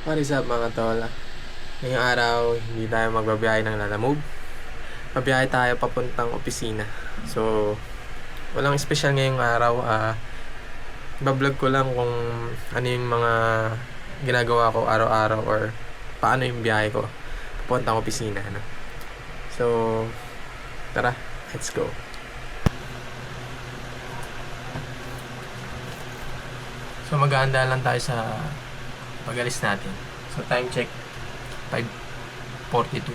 What is up mga tol? Ngayong araw, hindi tayo magbabiyahe ng Lalamove. Babiyahe tayo papuntang opisina. So, walang special ngayong araw. Ah, bablog ko lang kung ano yung mga ginagawa ko araw-araw or paano yung biyahe ko papuntang opisina. Ano? So, tara, let's go. So, mag-aanda lang tayo sa pag-alis natin. So, time check, 5.42.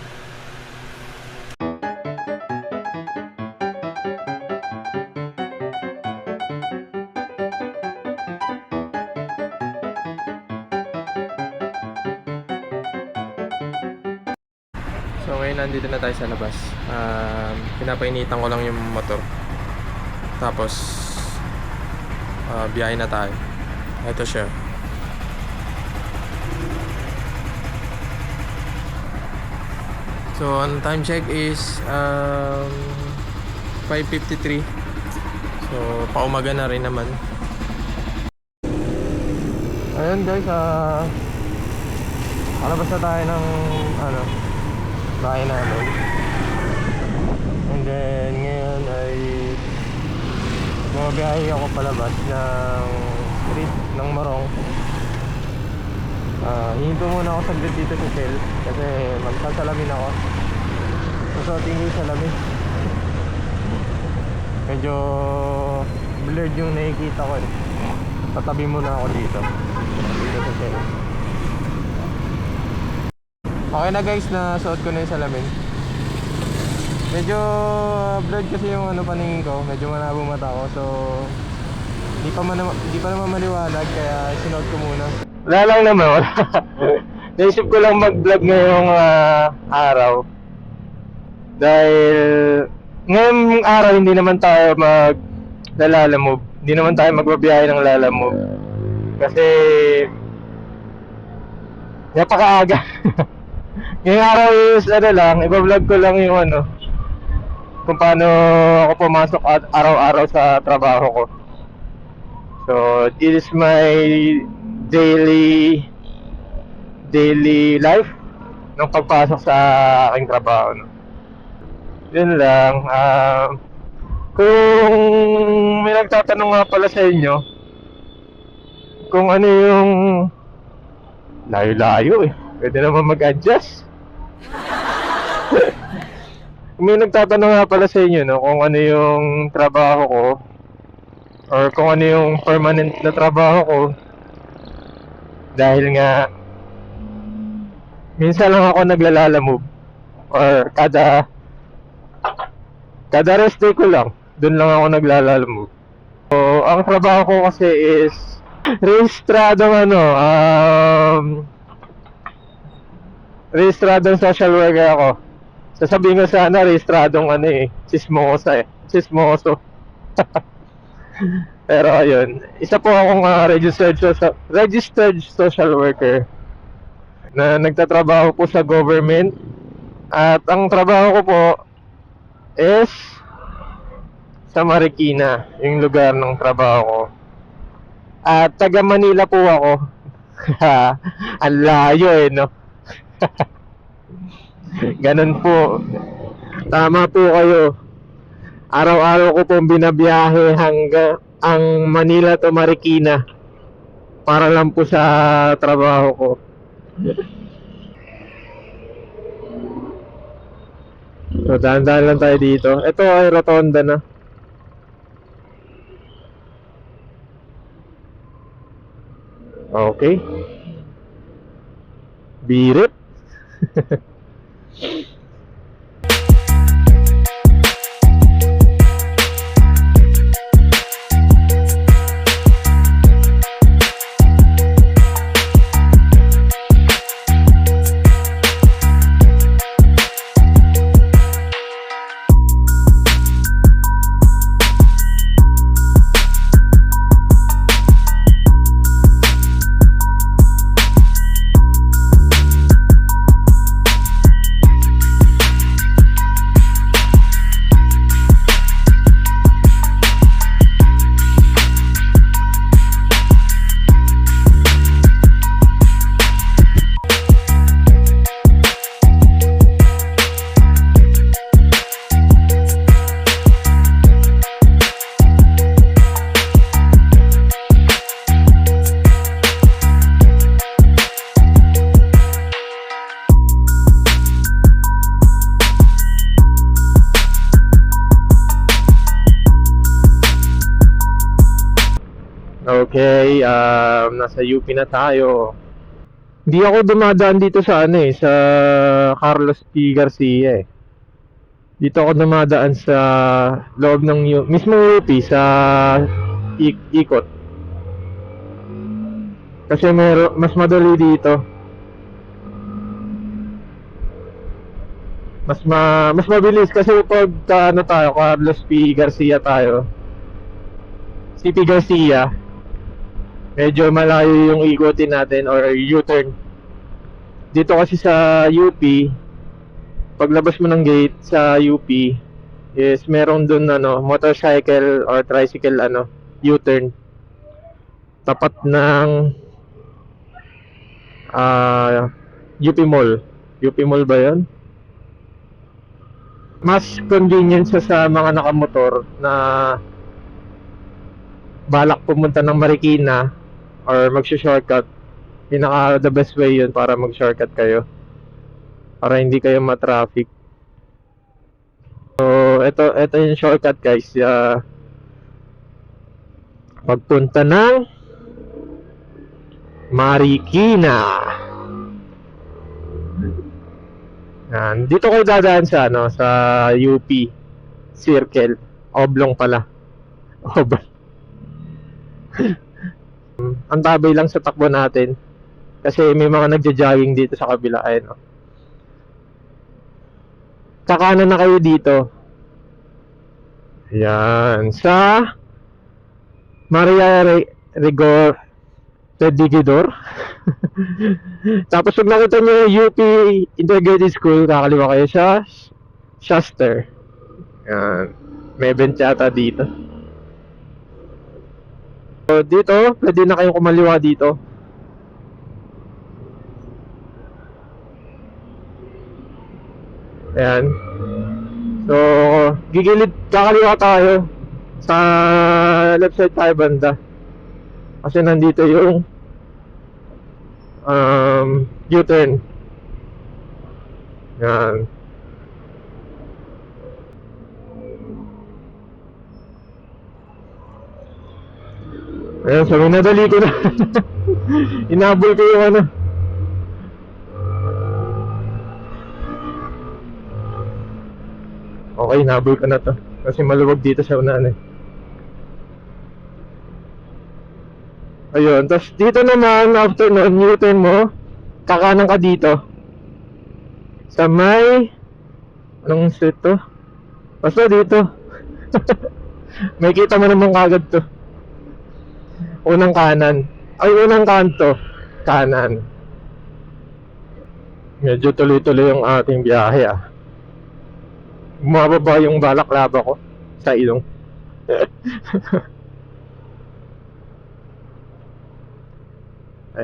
So, ngayon nandito na tayo sa labas. Um, pinapainitan ko lang yung motor. Tapos, ah, biyahe na tayo. Ito siya. So, ang time check is um, 5.53. So, paumaga na rin naman. Ayun guys, ah... palabas na tayo ng, ano, bahay namin. And then, ngayon ay bumabiyahe ako palabas ng street ng Morong. Ah, hihinto muna ako saglit dito sa Shell kasi magsasalamin ako. Susuotin ko yung salamin. Medyo blurred yung nakikita ko eh. Tatabi muna ako dito. Dito sa Shell. Okay na guys, na suot ko na yung salamin. Medyo blurred kasi yung ano paningin ko, medyo malabo mata ko. So di pa man di pa naman maliwanag kaya sinuot ko muna. Wala lang naman, wala. Naisip ko lang mag-vlog ngayong ah, araw. Dahil ngayong araw hindi naman tayo mag lalalamove. Hindi naman tayo magbabiyahe ng lalamove. Kasi napakaaga. ngayong araw is ano lang, iba-vlog ko lang yung ano kung paano ako pumasok at araw-araw sa trabaho ko. So, this is my daily daily life ng pagpasok sa aking trabaho. No? Yun lang. ah kung may nagtatanong nga pala sa inyo, kung ano yung layo-layo eh. Pwede naman mag-adjust. may nagtatanong nga pala sa inyo, no, kung ano yung trabaho ko, or kung ano yung permanent na trabaho ko, dahil nga, minsan lang ako naglalalamove, or kada, kada rest day ko lang, dun lang ako naglalalamove. So, ang trabaho ko kasi is, rehistradong ano, um, rehistradong social worker ako. Sasabihin ko sana, rehistradong ano eh, sismosa eh, sismoso. Pero ayun, isa po akong ah, registered social, registered social worker na nagtatrabaho po sa government. At ang trabaho ko po is sa Marikina, yung lugar ng trabaho ko. At taga Manila po ako. ang layo eh, no? Ganun po. Tama po kayo. Araw-araw ko pong binabiyahe hanggang ang Manila to Marikina para lang po sa trabaho ko. So, dahan-dahan lang tayo dito. Ito ay rotonda na. Okay. Birit. um, nasa UP na tayo. Hindi ako dumadaan dito sa ano eh, sa Carlos P. Garcia eh. Dito ako dumadaan sa loob ng U- mismo UP sa ik- ikot. Kasi mero, mas madali dito. Mas ma mas mabilis kasi pag ano tayo, Carlos P. Garcia tayo. CP Garcia. Medyo malayo yung ikutin natin or U-turn. Dito kasi sa UP, paglabas mo ng gate sa UP, is meron dun ano, motorcycle or tricycle ano, U-turn. Tapat ng ah UP Mall. UP Mall ba 'yon? Mas convenient siya sa mga nakamotor na balak pumunta ng Marikina or magsho-shortcut. Pinaka the best way 'yun para mag-shortcut kayo. Para hindi kayo ma-traffic. So, ito ito yung shortcut guys. Uh, pagpunta ng Marikina. Yan. Dito kayo dadaan sa ano, sa UP Circle. Oblong pala. Oblong. Ang tabay lang sa takbo natin. Kasi may mga nagja-jogging dito sa kabila. Ayun, oh. Kakanan na kayo dito. Yan. Sa Maria Re- Rigor Redigidor. Tapos pag nakita nyo UP Integrated School, kakaliwa kayo sa Shuster. Yan. May event yata dito. So, dito, pwede na kayong kumaliwa dito. Ayan. So, gigilid, kakaliwa tayo sa left side tayo banda. Kasi nandito yung um, U-turn. Yan. Ayan, so minadali ko na. Inabol ko yung ano. Okay, nabol ko na to. Kasi maluwag dito sa unahan eh. Ayun, tapos dito naman, after nun, U-turn mo, kakanan ka dito. Sa may, anong street to? Basta dito. may kita mo naman kagad to. Unang kanan. Ay, unang kanto. Kanan. Medyo tuloy-tuloy yung ating biyahe ah. Bumababa yung balaklava ko sa ilong.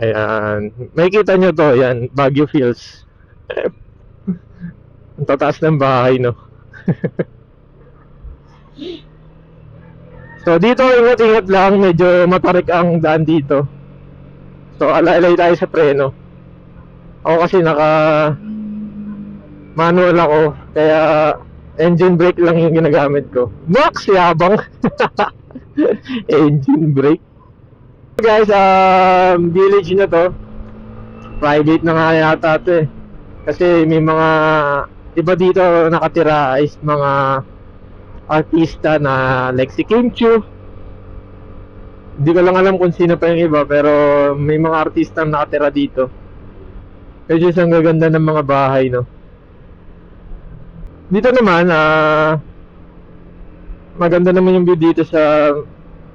Ayan. May kita nyo to, yan. Baguio Fields. Ang tataas ng bahay, no? so, dito, ingat-ingat lang. Medyo matarik ang daan dito. So, alay-alay tayo sa preno. Ako kasi naka manual ako. Kaya, engine brake lang yung ginagamit ko. Max, yabang! engine brake guys, um, village na to. Private na nga yata to eh. Kasi may mga iba dito nakatira is mga artista na like si Kim Chiu. Hindi ko lang alam kung sino pa yung iba pero may mga artista na nakatira dito. Medyo isang gaganda ng mga bahay, no? Dito naman, ah maganda naman yung view dito sa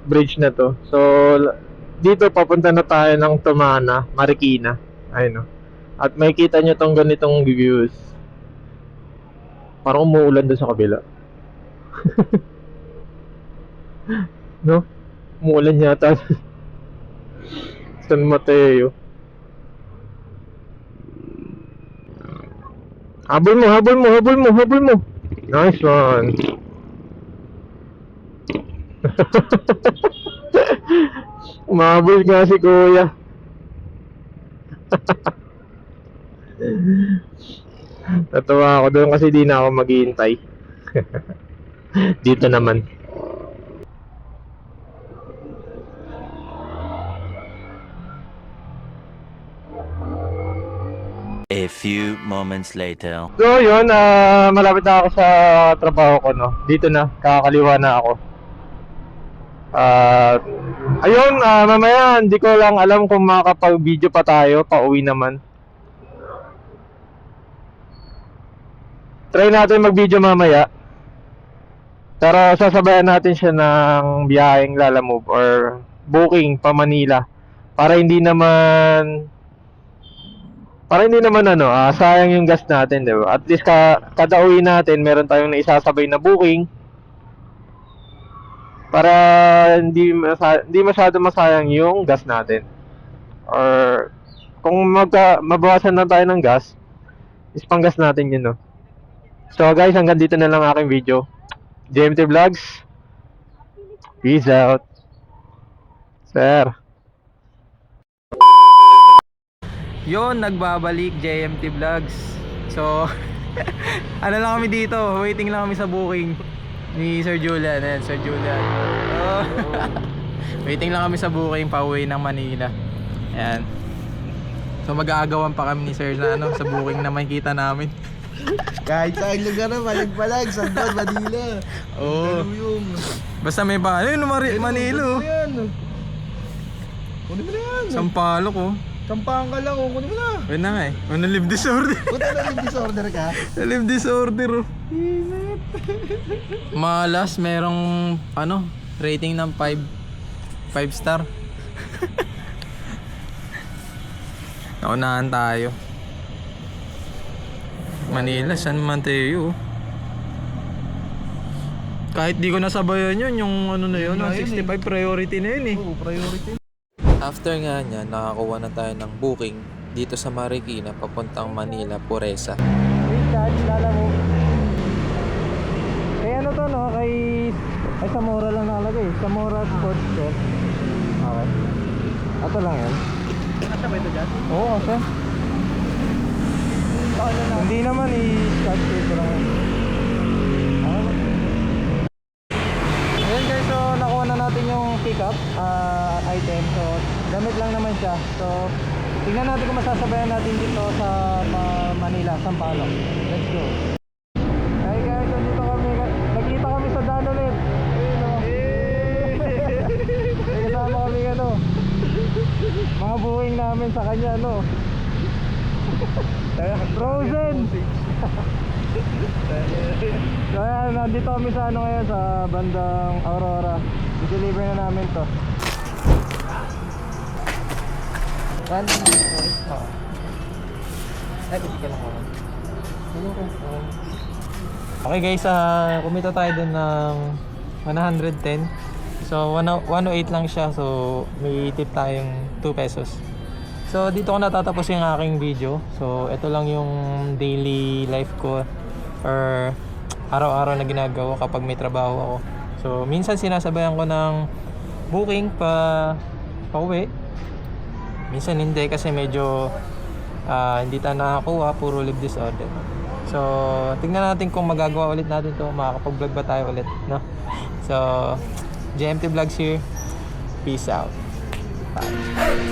bridge na to. So, dito papunta na tayo ng Tumana, Marikina. Ayun no. At may kita nyo tong ganitong views. Parang umuulan doon sa kabila. No? Umuulan yata. San Mateo. Habol mo, habol mo, habol mo, habol mo. Nice one. Umabol nga si kuya. Tatawa ako doon kasi di na ako maghihintay. Dito naman. A few moments later. So yun, ah, malapit na ako sa trabaho ko, no? Dito na, kakaliwa na ako. Ah, ayun, ah, mamaya, hindi ko lang alam kung makakapag-video pa tayo, pauwi naman. Try natin mag-video mamaya. Pero sasabayan natin siya ng biyaheng Lalamove or booking pa Manila. Para hindi naman para hindi naman ano, ah, sayang yung gas natin, 'di ba? At least ka, kada uwi natin, meron tayong naisasabay na booking. Para hindi masa, hindi masyado masayang yung gas natin. Or kung magka, mabawasan na tayo ng gas, is panggas natin yun, no? So guys, hanggang dito na lang aking video. JMT Vlogs. Peace out. Sir. Yon, nagbabalik JMT Vlogs. So, ano lang kami dito, waiting lang kami sa booking ni Sir Julian. Ayan, Sir Julian. Oh. waiting lang kami sa booking pauwi ng Manila. Ayan. So mag-aagawan pa kami ni Sir na ano, sa booking na makikita namin. Kahit saan lugar na, malag-malag, Sandon, Manila. Oo. Yung... Basta may pa, ayun, Mari- Manilo. Kunin mo yan. Kunin mo na yan. Sampalo ko. Sampahan ka lang, oh. kunin mo na. Ayun na nga eh. Ano live disorder? Punta na yung disorder ka. Live disorder oh. Malas, merong ano, rating ng 5 5 star. Naunahan tayo. Manila, San Mateo. Kahit di ko nasabayan yun, yung ano na yun, yun 65 priority na yun eh. Oo, priority. After nga niya, nakakuha na tayo ng booking dito sa Marikina papuntang Manila, Puresa. Wait, Dad, lala mo. Kay ano to no? Kay... Ay, sa Mora lang nakalagay. Sa Mora Sports Store. Okay. Ato lang yan. Nasa ba ito dyan? Oo, kasi. Hindi naman i-scratch ko lang. yan. Ah. Ayan guys, so nakuha na natin yung pickup uh, item. So, gamit lang naman siya. So, tingnan natin kung masasabayan natin dito sa Ma- Manila, Sampaloc. Let's go. Hey guys, so dito kami. Nagkita kami sa daan ulit. Ayun o. May kasama kami ano. Mga buwing namin sa kanya, no? Frozen! so ayan, nandito kami sa ano ngayon, sa bandang Aurora. I-deliver na namin to. One, Oo. Ay, pwede ka lang ako. Okay guys, ah kumita tayo dun ng 110. So 108 lang siya. So may tip tayong 2 pesos. So dito ko natatapos yung aking video. So ito lang yung daily life ko or araw-araw na ginagawa kapag may trabaho ako. So minsan sinasabayan ko ng booking pa pauwi. Minsan hindi kasi medyo ah, hindi tayo nakakuha, puro live disorder. So, tingnan natin kung magagawa ulit natin to, makakapag-vlog ba tayo ulit, no? So, JMT Vlogs here. Peace out. Bye.